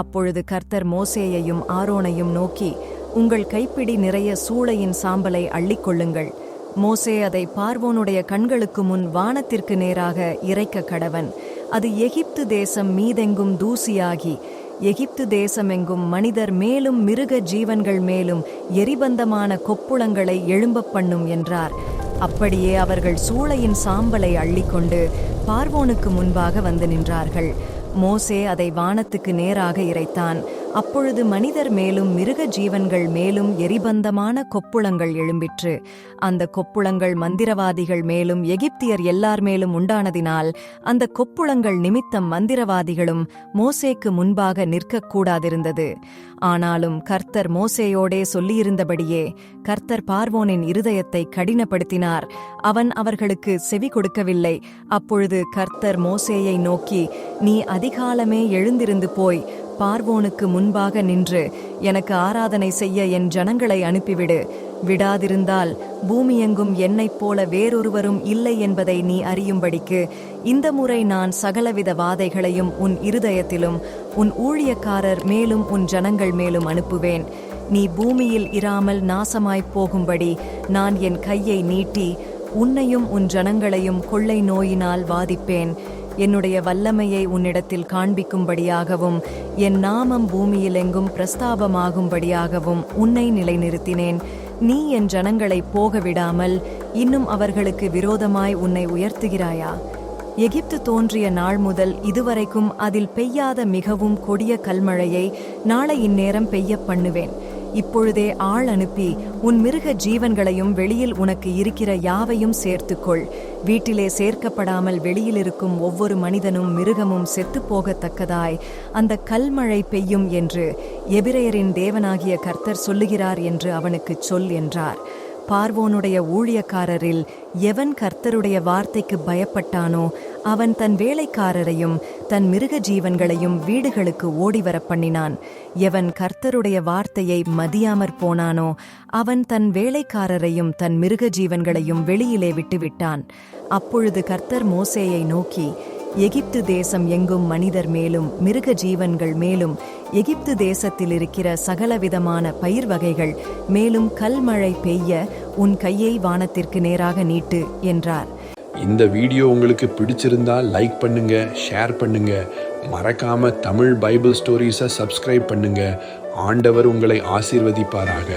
அப்பொழுது கர்த்தர் மோசேயையும் ஆரோனையும் நோக்கி உங்கள் கைப்பிடி நிறைய சூளையின் சாம்பலை அள்ளிக்கொள்ளுங்கள். மோசே அதை பார்வோனுடைய கண்களுக்கு முன் வானத்திற்கு நேராக இறைக்க கடவன். அது எகிப்து தேசம் மீதெங்கும் தூசியாகி எகிப்து தேசமெங்கும் மனிதர் மேலும் மிருக ஜீவன்கள் மேலும் எரிபந்தமான கொப்புளங்களை எழும்பப் பண்ணும் என்றார். அப்படியே அவர்கள் சூளையின் சாம்பலை அள்ளிக்கொண்டு பார்வோனுக்கு முன்பாக வந்து நின்றார்கள். மோசே அதை வானத்துக்கு நேராக இறைத்தான். அப்பொழுது மனிதர் மேலும் மிருக ஜீவன்கள் மேலும் எரிபந்தமான கொப்புளங்கள் எழும்பிற்று. அந்த கொப்புளங்கள் மந்திரவாதிகள் மேலும் எகிப்தியர் எல்லார் மேலும் உண்டானதினால் அந்த கொப்புளங்கள் நிமித்தம் மந்திரவாதிகளும் மோசேக்கு முன்பாக நிற்கக்கூடாதிருந்தது. ஆனாலும் கர்த்தர் மோசேயோடே சொல்லியிருந்தபடியே கர்த்தர் பார்வோனின் இருதயத்தை கடினப்படுத்தினார். அவன் அவர்களுக்கு செவி கொடுக்கவில்லை. அப்பொழுது கர்த்தர் மோசேயை நோக்கி நீ அதிகாலமே எழுந்திருந்து போய் பார்வோனுக்கு முன்பாக நின்று எனக்கு ஆராதனை செய்ய என் ஜனங்களை அனுப்பிவிடு. விடாதிருந்தால் பூமியெங்கும் என்னைப் போல வேறொருவரும் இல்லை என்பதை நீ அறியும்படிக்கு இந்த முறை நான் சகலவித வாதைகளையும் உன் இருதயத்திலும் உன் ஊழியக்காரர் மேலும் உன் ஜனங்கள் மேலும் அனுப்புவேன். நீ பூமியில் இராமல் நாசமாய்ப் போகும்படி நான் என் கையை நீட்டி உன்னையும் உன் ஜனங்களையும் கொள்ளை நோயினால் வாதிப்பேன். என்னுடைய வல்லமையை உன்னிடத்தில் காண்பிக்கும்படியாகவும் என் நாமம் பூமியிலெங்கும் பிரஸ்தாபமாகும்படியாகவும் உன்னை நிலைநிறுத்தினேன். நீ என் ஜனங்களை போக விடாமல் இன்னும் அவர்களுக்கு விரோதமாய் உன்னை உயர்த்துகிறாயா? எகிப்து தோன்றிய நாள் முதல் இதுவரைக்கும் அதில் பெய்யாத மிகவும் கொடிய கல்மழையை நாளை இந்நேரம் பெய்யப் பண்ணுவேன். இப்பொழுதே ஆள் அனுப்பி உன் மிருக ஜீவன்களையும் வெளியில் உனக்கு இருக்கிற யாவையும் சேர்த்துக்கொள். வீட்டிலே சேர்க்கப்படாமல் வெளியில் இருக்கும் ஒவ்வொரு மனிதனும் மிருகமும் செத்துப் போகத்தக்கதாய் அந்த கல்மழை பெய்யும் என்று எபிரையரின் தேவனாகிய கர்த்தர் சொல்லுகிறார் என்று அவனுக்குச் சொல் என்றார். பார்வோனுடைய ஊழியக்காரரில் எவன் கர்த்தருடைய வார்த்தைக்கு பயப்பட்டானோ அவன் தன் வேலைக்காரரையும் தன் மிருக ஜீவன்களையும் வீடுகளுக்கு ஓடிவரப் பண்ணினான். எவன் கர்த்தருடைய வார்த்தையை மதியாமற் போனானோ அவன் தன் வேலைக்காரரையும் தன் மிருக ஜீவன்களையும் வெளியிலே விட்டுவிட்டான். அப்பொழுது கர்த்தர் மோசேயை நோக்கி எகிப்து தேசம் எங்கும் மனிதர் மேலும் மிருக ஜீவன்கள் மேலும் எகிப்து தேசத்தில் இருக்கிற சகலவிதமான பயிர் வகைகள் மேலும் கல்மழை பெய்ய உன் கையை வானத்திற்கு நேராக நீட்டு என்றார். இந்த வீடியோ உங்களுக்கு பிடிச்சிருந்தா லைக் பண்ணுங்க ஷேர் பண்ணுங்க. மறக்காம தமிழ் பைபிள் ஸ்டோரிஸை சப்ஸ்கிரைப் பண்ணுங்க. ஆண்டவர் உங்களை ஆசீர்வதிப்பாராக.